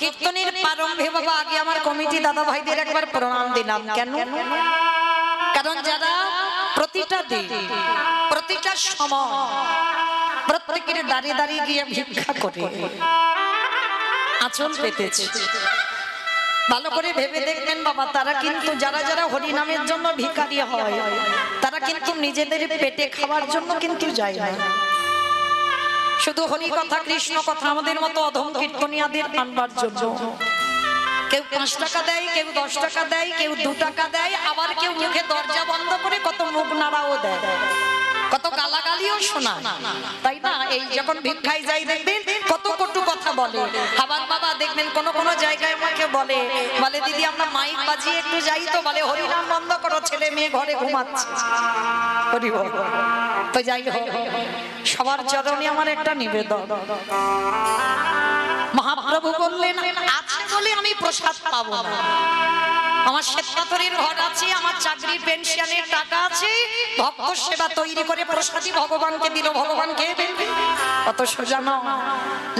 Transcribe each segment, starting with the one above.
কীর্তনের প্রারম্ভে বাবা, আগে আমার কমিটি দাদা ভাইদের একবার প্রণাম দিলাম। কেন? কারণ যারা প্রতিটা দিন, প্রতিটা সময় প্রত্যেকের দাঁড়িয়ে দাঁড়িয়ে গিয়ে ভিক্ষা করে, আচল পেতেছে। ভালো করে ভেবে দেখবেন বাবা, তারা কিন্তু যারা যারা হরিনামের জন্য ভিখারি হয়, তারা কিন্তু নিজেদের পেটে খাওয়ার জন্য কিন্তু যায় না। শুধু হরি কথা কৃষ্ণ কথা আমাদের মতো অধম কীর্তনিয়াদের আনবার জন্য। কেউ পাঁচ টাকা দেয় কেউ দশ টাকা দেয় কেউ দু টাকা দেয় আবার কেউ মুখে দরজা বন্ধ করে কত মুখ নাড়াও দেয়। কত গালাগালিও শোনা তাই না? এই যখন ভিক্ষায় যাই দেখবেন কত কটু কথা বলে। আবার বাবা দেখবেন কোন কোন জায়গায় আমাকে বলে বলে দিদি আমরা মাইক বাজিয়ে একটু যাই তো। বলে হরিনাম বন্ধ করো ছেলে মেয়ে ঘরে ঘুমাচ্ছে। হরি। তো যাই হোক। সবার চরণে আমার একটা নিবেদন। মহাপ্রভু বললেন, আছে বলে আমি প্রসাদ পাবো আমার শ্বেতপাথরের ঘর আছে, আমার চাকরি পেনশনের টাকা আছে। ভক্ত সেবা তৈরি করে প্রসাদী ভগবানকে দিল, ভগবান খেয়ে ফেলবে। কত সোজা নয়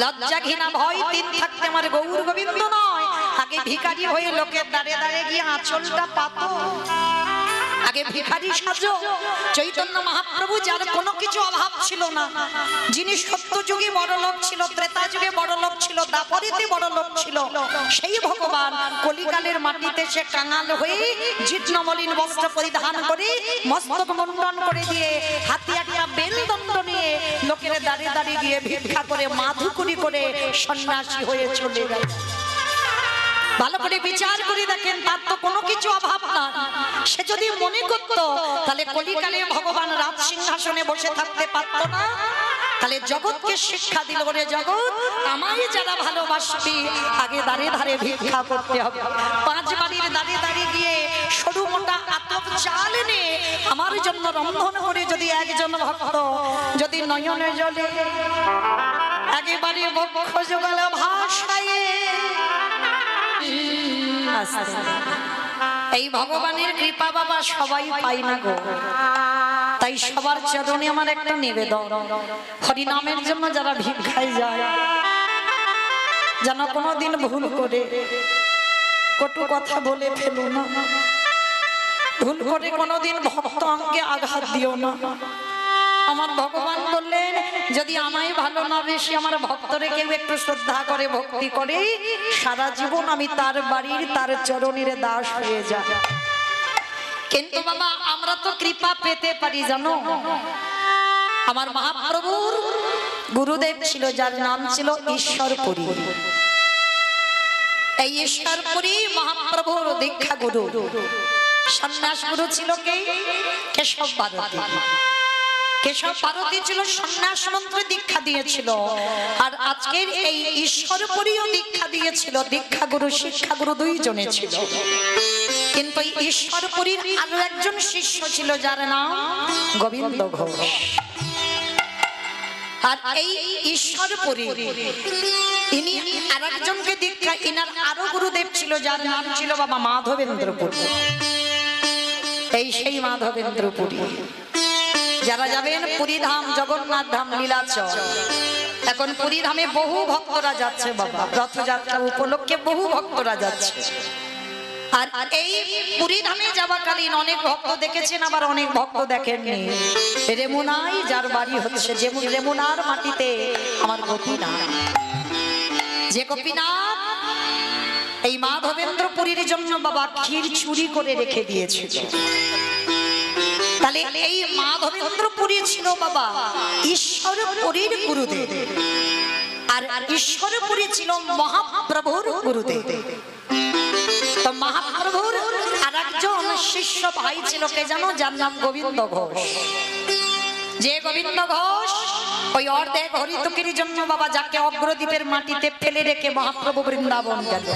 লজ্জা ঘৃণা ভয় তিন থাকতে আমার গৌর গোবিন্দ নয়। আগে ভিখারি হয়ে লোকের দাঁড়ে দাঁড়ে গিয়ে আঁচলটা পাতো। আগে ভিখারি সাজো। চৈতন্য মহাপ্রভু যার কোনো কিছু অভাব ছিল না। যিনি সত্য যুগে বড় লোক ছিল ত্রেতা যুগে বড় লোক ছিল দাপরিতে বড় লোক ছিল সেই ভগবান কলিকালের মাটিতে সে কাঙাল হয়ে জীর্ণমলিন বস্ত্র পরিধান করে মস্তক মন্ডন করে দিয়ে হাতে একটা বেলদণ্ড নিয়ে লোকের দাঁড়িয়ে দাঁড়িয়ে গিয়ে ভিক্ষা করে মাধুকুরি করে সন্ন্যাসী হয়ে চলে গেল। ভালো করে বিচার করে দেখেন, তার তো কোনো কিছু অভাব না সে যদি মনে করত, তাহলে কলিকালে ভগবান রাজ সিংহাসনে বসে থাকতে পারত না। তাহলে জগৎকে শিক্ষা দিল রে জগৎ, আমায় যারা ভালোবাসবি, আগে দাঁড়িয়ে ধারে ভিক্ষা করতে হবে। পাঁচ বাড়ির দাঁড়িয়ে দাঁড়িয়ে গিয়ে সরু মোটা আতপ চাল এনে আমার জন্য রন্ধন করে যদি একজন ভক্ত, যদি নয়নে জলে একেবারে বক্ষ যোগাল ভাষায় এই ভগবানের কৃপা বাবা সবাই পাই না গো। তাই সবার চরণে আমার একটা নিবেদন। হরিনামের জন্য যারা ভিক্ষায় যায়, যেন কোনোদিন ভুল করে কটু কথা বলে ফেলো না। ভুল করে কোনোদিন ভক্ত অঙ্গে আঘাত দিও না। আমার ভগবান বললেন, যদি আমায় ভালো না বেশি আমার ভক্তরে কেউ একটু শ্রদ্ধা করে, ভক্তি করে, সারা জীবন আমি তার বাড়ির, তার চরণের দাস হয়ে যায় কিন্তু বাবা, আমরা তো কৃপা পেতে পারি, জানো? আমার মহাপ্রভুর গুরুদেব ছিল, যার নাম ছিল ঈশ্বরপুরী। এই ঈশ্বরপুরী মহাপ্রভুর দীক্ষা গুরু সন্ন্যাস গুরু ছিল কে? কেশব ভারতী কেশব ভারতী ছিল সন্ন্যাস মন্ত্রে দীক্ষা দিয়েছিল। আর আজকের এই ঈশ্বরপুরীও দীক্ষা দিয়েছিল। দীক্ষা গুরু শিক্ষা গুরু দুইজনে ছিল। কিন্তু ঈশ্বরপুরীর আরও একজন শিষ্য ছিল যার নাম গোবিন্দ ঘোষ। আর এই ঈশ্বরপুরী ইনি আর একজনকে দীক্ষা ইনার আরও গুরুদেব ছিল যার নাম ছিল বাবা মাধবেন্দ্রপুরী। এই সেই মাধবেন্দ্রপুরী। যারা যাবেন পুরী ধাম জগন্নাথ ধাম নীলাচল এখন পুরী ধামে বহু ভক্তরা যাচ্ছে বাবা। রথযাত্রা উপলক্ষে বহু ভক্তরা যাচ্ছে। আর এই পুরী ধামে যাওয়াকালীন অনেক ভক্ত দেখেছেন, আবার অনেক ভক্ত দেখেননি। রেমুনাই, যার বাড়ি হচ্ছে যেমন রেমুনার মাটিতে আমার গোপীনাথ। যে গোপীনাথ, এই মাধবেন্দ্রপুরীর জন্য বাবা ক্ষীর চুরি করে রেখে দিয়েছিল। তাহলে এই মাধবেন্দ্রপুরী ছিল বাবা। ঈশ্বরপুরীর গুরুদেব। আর ঈশ্বরপুরী ছিল মহাপ্রভুর গুরুদেব। মহাপ্রভুর আর একজন শিষ্য ভাই ছিল কে জানো? যার নাম গোবিন্দ ঘোষ। যে গোবিন্দ ঘোষ ওই অর্ধেক হরিতকির জন্য বাবা যাকে অগ্রদ্বীপের মাটিতে ফেলে রেখে মহাপ্রভু বৃন্দাবন গেল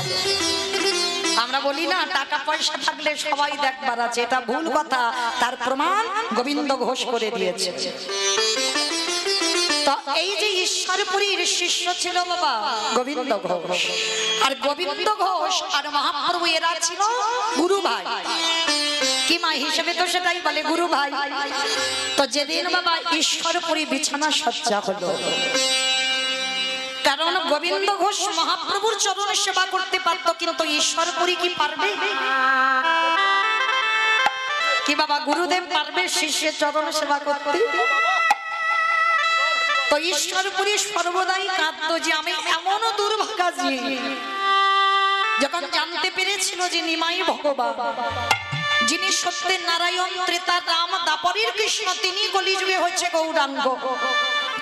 আমরা বলি না, টাকা পয়সা থাকলে সবাই দেখবার আছে, এটা ভুল কথা। তার প্রমাণ গোবিন্দ ঘোষ করে দিয়েছে। এই যে ঈশ্বরপুরীর শিষ্য ছিল বাবা, গোবিন্দ ঘোষ। আর গোবিন্দ ঘোষ আর মহাপ্রভু এরা ছিল গুরু ভাই। কি মা হিসেবে তো সেটাই বলে, গুরু ভাই। তো যেদিন বাবা ঈশ্বরপুরী বিছানা সজ্জা হলো গোবিন্দ ঘোষ মহাপ্রভুর চরণে সেবা করতে পারত, কিন্তু ঈশ্বরপুরী কি পারবে? কি বাবা, গুরুদেব পারবে শিষ্যের চরণে সেবা করতে? তো ঈশ্বরপুরী সর্বদাই কাঁদতো যে আমি এমনও দুর্ভাগা যে যখন জানতে পেরেছিল যে নিমাই ভগবান, যিনি সত্যের নারায়ণ, ত্রেতা, রাম, দাপরের কৃষ্ণ, তিনি কলিযুগে হচ্ছে গৌরাঙ্গ।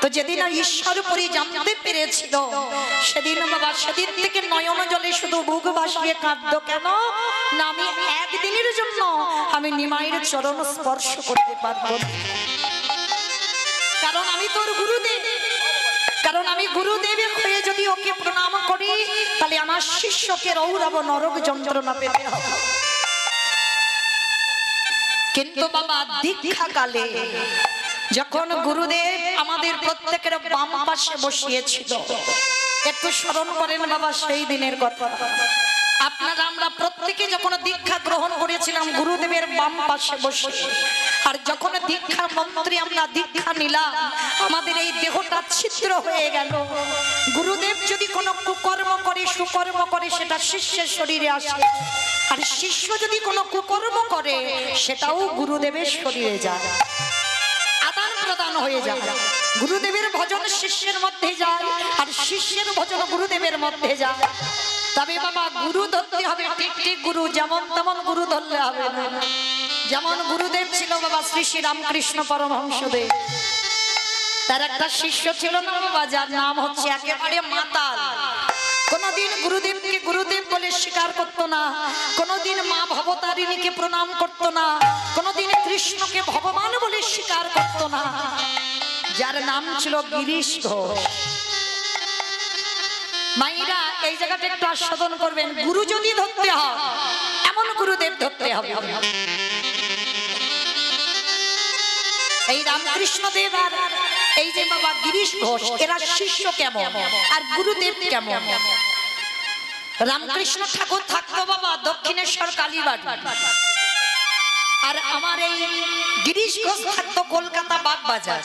তো যেদিন আর ঈশ্বরপুরী জানতে পেরেছিল, সেদিন বাবা, সেদিন থেকে নয়ন জলে শুধু বুক ভাসিয়ে কাঁদত, কেন? না, আমি একদিনের জন্য আমি নিমাইয়ের চরণ স্পর্শ করতে পারব কারণ আমি তোর গুরুদেব। কারণ আমি গুরুদেবের হয়ে যদি ওকে প্রণাম করি, তাহলে আমার শিষ্যকে রৌরব নরক যন্ত্রণা পেতে হবে। কিন্তু বাবা দীক্ষা কালে যখন গুরুদেব আমাদের প্রত্যেকের বাম পাশে বসিয়েছিল। একটু স্মরণ করেন বাবা সেই দিনের কথা। আপনারা আমরা প্রত্যেকে যখন দীক্ষা গ্রহণ করেছিলাম, গুরুদেবের বাম পাশে বসে। আর যখন দীক্ষার মন্ত্রে আমরা দীক্ষা নিলাম, আমাদের এই দেহটা ছিদ্র হয়ে গেল। গুরুদেব যদি কোনো কুকর্ম করে, সুকর্ম করে, সেটা শিষ্যের শরীরে আসে। আর শিষ্য যদি কোনো কুকর্ম করে, সেটাও গুরুদেবের শরীরে যায়। আদান প্রদান হয়ে যায়। গুরুদেবের ভজন শিষ্যের মধ্যে যায়, আর শিষ্যের ভজন গুরুদেবের মধ্যে যায়। তবে বাবা, গুরু ধরতে হবে, ঠিক গুরু, যেমন তেমন গুরু ধরলে হবে যেমন গুরুদেব ছিল বাবা, শ্রী শ্রী রামকৃষ্ণ পরমহংসদেব। তার একটা শিষ্য ছিল না বাবা, যার নাম হচ্ছে একেবারে মাতাল। কোনদিন গুরুদেবকে গুরুদেব বলে স্বীকার করতো না, কোনদিন মা ভবতারিণীকে প্রণাম করতো না, কোনদিন কৃষ্ণকে ভগবান বলে স্বীকার করতো না। যার নাম ছিল গিরিশ ঘোষ মাইরা এই জায়গাটা একটু আস্বাদন করবেন, গুরু যদি ধরতে হয়, এমন গুরুদেব ধরতে হবে। এই রামকৃষ্ণ দেব আর এই যে বাবা গিরিশ ঘোষ এরা শিষ্য কেমন? আর গুরুদেব কেমন? রামকৃষ্ণ ঠাকুর থাকতো বাবা দক্ষিণেশ্বর কালীবাড়ি। আর আমার এই গিরিশ ঘোষ থাকতো কলকাতা বাগবাজার।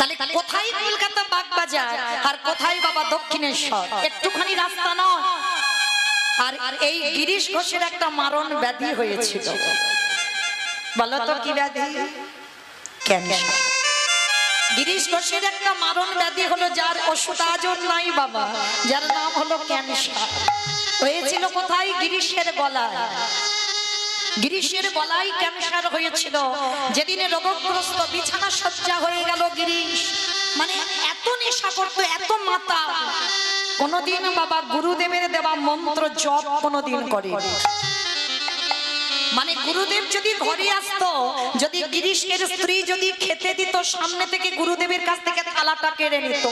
তাহলে কোথায় কলকাতা বাগবাজার? আর কোথায় বাবা দক্ষিণেশ্বর? একটুখানি রাস্তা নয়। আর এই গিরিশ ঘোষের একটা মারণ ব্যাধি হয়েছিল। বলো তো কি ব্যাধি? ক্যান্সার। গিরিশ ঘোষের একটা মারণ ব্যাধি হলো যার ওষুধ আজও নাই বাবা। যার নাম হলো ক্যান্সার। হয়েছিল কোথায়? গিরিশের গলায়। গিরিশের গলায় ক্যান্সার হয়েছিল। যেদিনে রোগগ্রস্ত বিছানা সজ্জা হয়ে গেল গিরিশ। মানে এত নেশা করতো, এত মাতা। কোনদিন বাবা গুরুদেবের দেওয়া মন্ত্র জপ কোনদিন করে মানে গুরুদেব যদি ঘরে আসতো, যদি গিরিশের স্ত্রী যদি খেতে দিত, সামনে থেকে গুরুদেবের কাছ থেকে থালাটা কেড়ে নিত।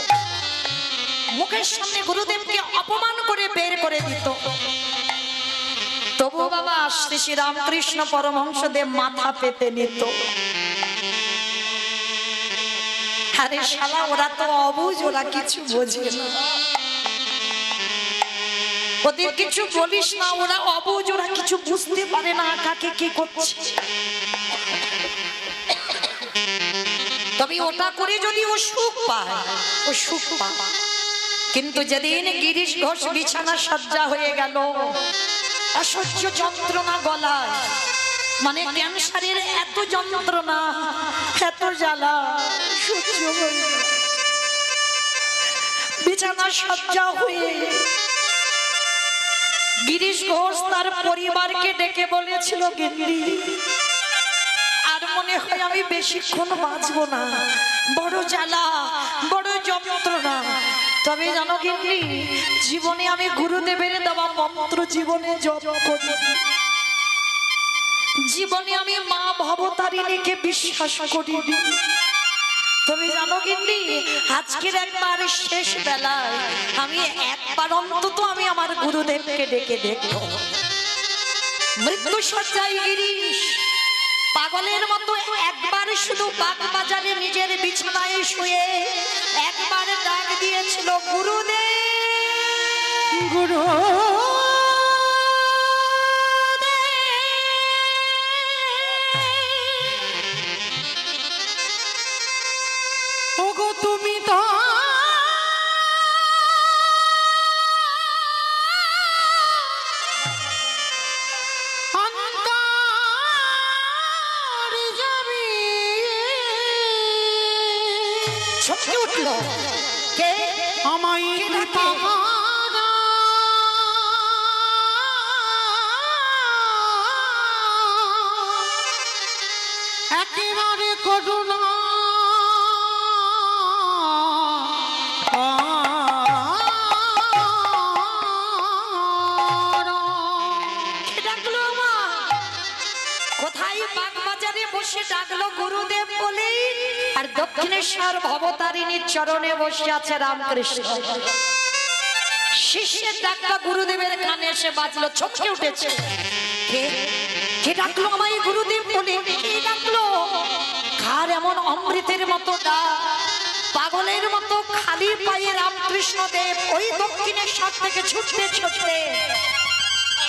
মুখের সামনে গুরুদেবকে অপমান করে বের করে দিত। তবু বাবা, শ্রী শ্রী রামকৃষ্ণ পরমহংসদেব মাথা পেতে নিত। আরে শালা, ওরা তো অবুঝ, ওরা কিছু বোঝে ওদের কিছু বলিস না, ওরা অবুঝ, ওরা কিছু বুঝতে পারে না কাকে কি করছে। তবে ওটা করে যদি ও সুখ পায়, ও সুখ পায়। কিন্তু যেদিন গিরিশ ঘোষ বিছানা সজ্জা হয়ে গেল অসহ্য যন্ত্রণা গলায়। মানে ক্যান্সারের এত যন্ত্রণা এত জ্বালা সহ্য হয়ে বিছানা সজ্জা হয়ে গিরিশ ঘোষ তার পরিবারকে ডেকে বলেছিল গিন্নি আর মনে হয় আমি বেশিক্ষণ বাঁচবো না। বড় জ্বালা বড় যন্ত্রণা তবে জানো গিন্নি, জীবনে আমি গুরুদেবের দেওয়া মন্ত্র জীবনে জপ করি জীবনে আমি মা ভবতারিণীকে বিশ্বাস করি তবে জানো গিন্নি, আজকের একবার শেষ বেলায় আমি একবার অন্তত আমি আমার গুরুদেবকে ডেকে দেখব। মৃত্যু সজ্জায় গিরিশ, পাগলের মতো একবার শুধু বাগবাজারে নিজের বিছানায় শুয়ে একবার ডাক দিয়েছিল গুরুদেব। গুরু তুমি তো চমকে উঠল। কে আমায় দক্ষিণেশ্বর ভবতারিণীর চরণে বসে আছে রামকৃষ্ণ। শিষ্যের ডাকটা গুরুদেবের কানে এসে বাজলো চমকে উঠেছে। পাগলের মতো খালি পায়ে রামকৃষ্ণ দেব ওই দক্ষিণেশ্বর থেকে ছুটতে ছুটতে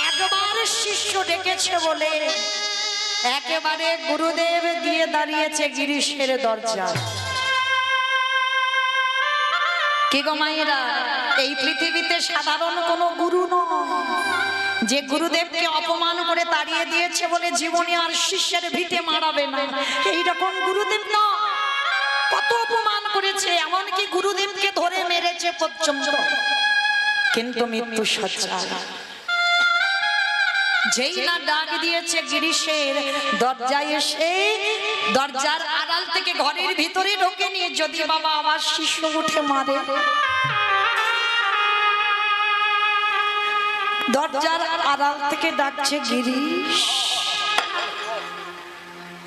একবার শিষ্য ডেকেছে বলে, একেবারে গুরুদেব গিয়ে দাঁড়িয়েছে গিরিশের দরজা কি গো মায়েরা? এই পৃথিবীতে সাধারণ কোনো গুরু নয়। যে গুরুদেবকে অপমান করে তাড়িয়ে দিয়েছে বলে জীবনে আর শিষ্যের ভিটে মারাবে না। এইরকম গুরুদেব না। কত অপমান করেছে, এমনকি গুরুদেবকে ধরে মেরেছে পর্যন্ত কিন্তু মৃত্যু সজ্জা যেই না ডাক দিয়েছে গিরিশের, দরজায় এসে দরজার আড়াল থেকে ঘরের ভিতরে ঢোকে নিয়ে যদি বাবা আবার শিশু উঠে মারে। দরজার আড়াল থেকে ডাকছে গিরিশ।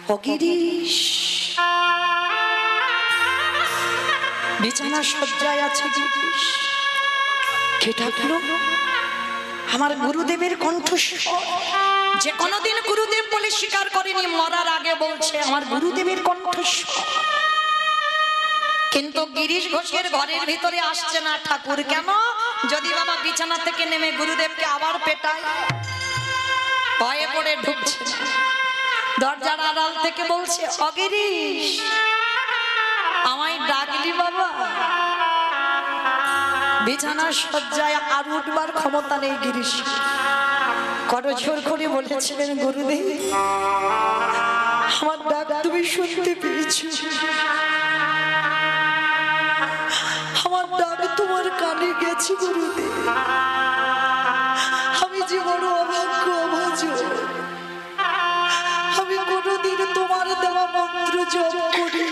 ও গিরিশ। বিছানা সজ্জায় আছে গিরিশ। ডাকলো? আমার গুরুদেবের কণ্ঠস্বর। যে কোনোদিন গুরুদেব বলে স্বীকার করেনি, মরার আগে বলছে, আমার গুরুদেবের কণ্ঠস্বর। কিন্তু গিরিশ ঘোষের ঘরের ভিতরে আসছে না ঠাকুর কেন? যদি বাবা বিছানা থেকে নেমে গুরুদেবকে আবার পেটায়, ভয়ে পড়ে ঢুকছে। দরজার আড়াল থেকে বলছে অগিরিশ আমায় ডাকলি বাবা। বিছানার সজ্জায় আর উঠবার ক্ষমতা নেই গিরিশ। করজোর করে বলেছিলেন, গুরুদেব, আমার ডাক তুমি শুনতে পেয়েছ। আমার ডাক তোমার কানে গেছে, গুরুদেব। আমি বড় অভাগ্য অভাজ আমি কোনোদিন তোমার দেওয়া মন্ত্র জপ করিনি।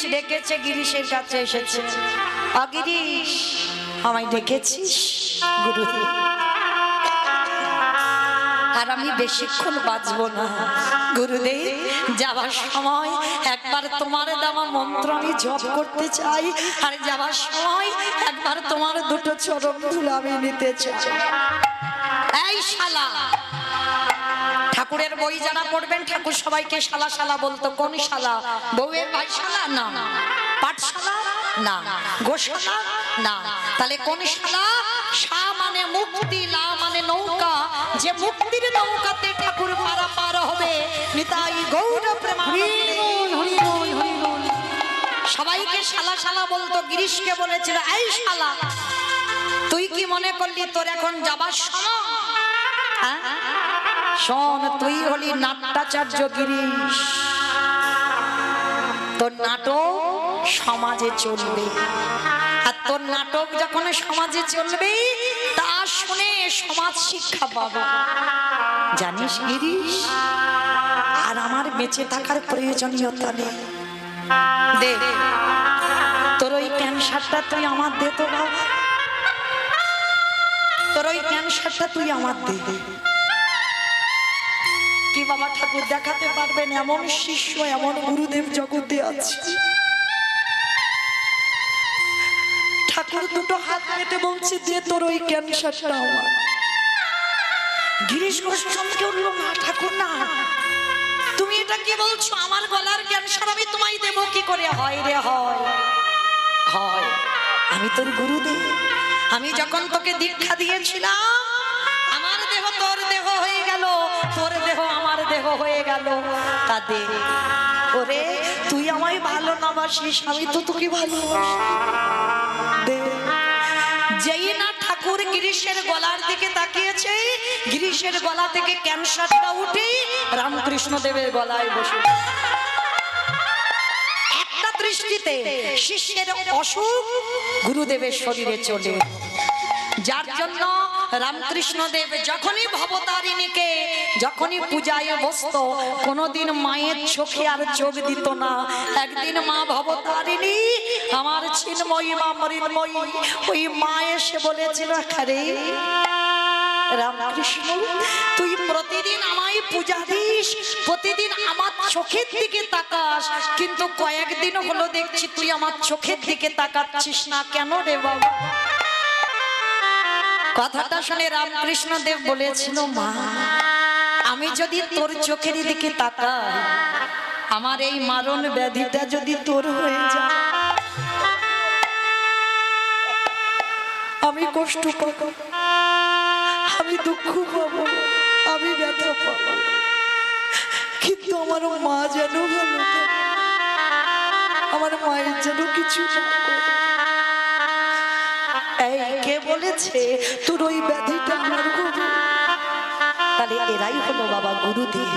গিরিশ ডেকেছে, গিরিশের কাছে এসেছে। অগিরিশ, আমায় ডেকেছিস, গুরুদেব? আর আমি বেশিক্ষণ না। গুরুদেব, যাবার সময় একবার তোমার দেওয়া মন্ত্র আমি জপ করতে চাই, আর যাবার সময় একবার তোমার দুটো চরণ ধুল আমি নিতে চাই। এই শালা! ঠাকুরের বই যারা পড়বেন ঠাকুর সবাইকে শালা শালা বলতো কোন শালা? বউয়ের ভাই শালা না। পাঠশালা? না। গোশালা? না। তাহলে কোন শালা? সা মানে মুক্তি লা মানে নৌকা। যে মুক্তির নৌকাতে ঠাকুর পারা পার হবে নিতাই গৌর বল। সবাইকে শালা শালা বলতো গিরিশকে বলেছিল এই শালা তুই কি মনে করলি তোর এখন যাবার সময়? হ্যাঁ? শোন, তুই হলি নাট্যাচার্য গিরিশ। তোর নাটক সমাজে চলবে। আর তোর নাটক যখন সমাজে চলবে, তা শুনে সমাজ শিক্ষা পাবো। জানিস গিরিশ, আর আমার বেঁচে থাকার প্রয়োজনীয়তা নেই। দে, তোর ওই ক্যান্সারটা তুই আমার দে তো বাবা তোর ওই ক্যান্সারটা তুই আমার দে। কি বাবা ঠাকুর দেখাতে পারবেন এমন শিষ্য, এমন গুরুদেব জগতে আছে। ঠাকুর দুটো হাত পেতে বলছে, যে তোর ওই ক্যান্সারটা আমার। গিরিশ ঘোষ চমকে উঠল, না, ঠাকুর, না। তুমি এটা কি বলছো? আমার গলার ক্যান্সার আমি তোমায় দেব, কি করে? হয় রে, হয়। হয়। আমি তোর গুরুদেব। আমি যখন তোকে দীক্ষা দিয়েছিলাম, আমার দেহ তোর দেহ হয়ে গেল। তোর দেহ দেহ হয়ে গেল। তা দে ওরে, তুই আমায় ভালো না বাসিস, আমি তো তোকে ভালোবাসি। যেই না ঠাকুর গিরিশের গলার দিকে তাকিয়েছে, গিরিশের গলা থেকে ক্যান্সারটা উঠে রামকৃষ্ণ দেবের গলায় বসে। একটা দৃষ্টিতে শিষ্যের অসুখ গুরুদেবের শরীরে চলে। যার জন্য রামকৃষ্ণ দেব যখনই ভবতারিণীকে, যখনই পূজায় বসত, কোনোদিন মায়ের চোখে আর চোখ দিত না। একদিন মা ভবতারিণী আমার ছিন্ময়ী, মা মরিন্ময়ী ওই মা এসে বলেছিল, আরে, রামকৃষ্ণ, তুই প্রতিদিন আমায় পূজা দিস, প্রতিদিন আমার চোখের দিকে তাকাস। কিন্তু কয়েকদিন হলো দেখছি তুই আমার চোখের দিকে তাকাচ্ছিস না কেন রে বাবা? কথাটা শুনে রামকৃষ্ণ দেব বলেছিল, মা, আমি যদি তোর চোখের দিকে তাকাই, আমার এই মারণ ব্যাধিটা যদি তোর হয়ে যায়, আমি কষ্ট পাবো, আমি দুঃখ পাবো, আমি ব্যথা পাবো কিন্তু আমার মা যেন ভালো আমার মায়ের যেন কিছু করে। বলেছে, তোর ওই ব্যাধিটা আমার গুরু। তাহলে এরাই হলো বাবা গুরুদেব।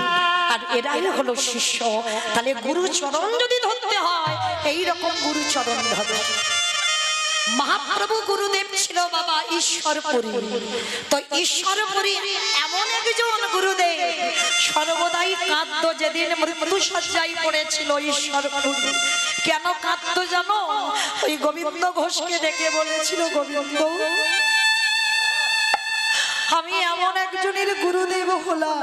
আর এরাই হলো শিষ্য। তাহলে গুরু চরণ যদি ধরতে হয় এই রকম গুরু চরণ ধরো। মহাপ্রভু গুরুদেব ছিল বাবা ঈশ্বরপুরী। তো ঈশ্বরপুরী এমন একজন গুরুদেব সর্বদাই কাঁদতো যেদিন মৃত্যু সজ্জায় পড়েছিল ঈশ্বরপুরী কেন কাঁদতো জানো? ওই গোবিন্দ ঘোষকে ডেকে বলেছিল, গোবিন্দ, আমি এমন একজনের গুরুদেব হলাম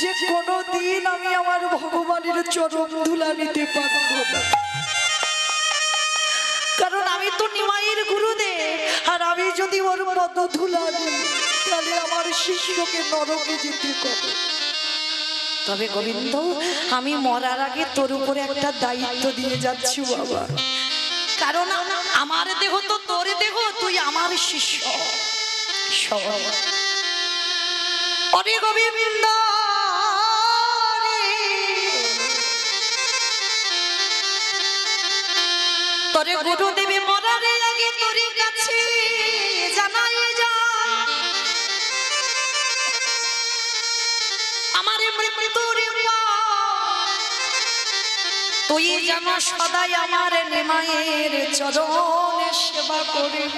যে কোনো দিন আমি আমার ভগবানের চরম ধুলা নিতে পারব না। কারণ আমি তো নিমাইয়ের গুরুদেব, আর আমি যদি ওর পদ ধুলা দিই তাহলে আমার শিষ্যকে নরকে যেতে হবে তবে গোবিন্দ, আমি মরার আগে তোর উপরে একটা দায়িত্ব দিয়ে যাচ্ছি বাবা কারণ আমার দেহ তো তোর দেহ, তুই আমার শিষ্য। অরে গোবিন্দ। তোরে গুরুদেবে তুই যেন সদাই আমার নিমায়ের চরণে সেবা করবি।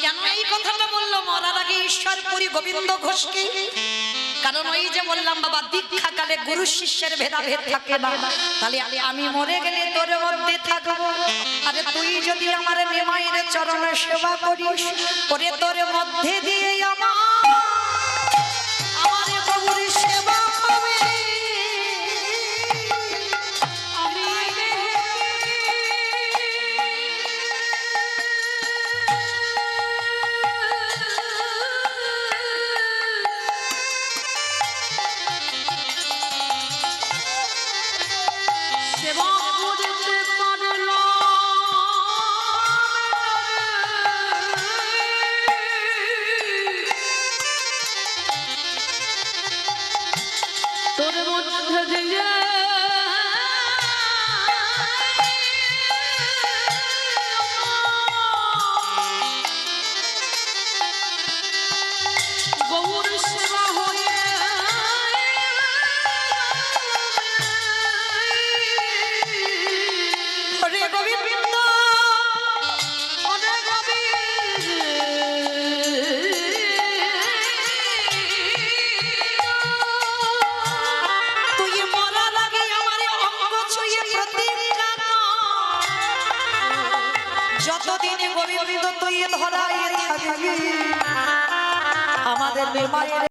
কেন এই কথাটা বলল মরার আগে ঈশ্বরপুরী গোবিন্দ ঘোষকে? কারণ ওই যে বললাম, বাবা দীক্ষা কালে গুরু শিষ্যের ভেদাভেদ থাকে না। তাহলে আমি- মরে গেলে তোর মধ্যে থাকব। আরে তুই যদি আমার নিমাইয়ের চরণে সেবা করিস করে তোর মধ্যে দিয়ে আমার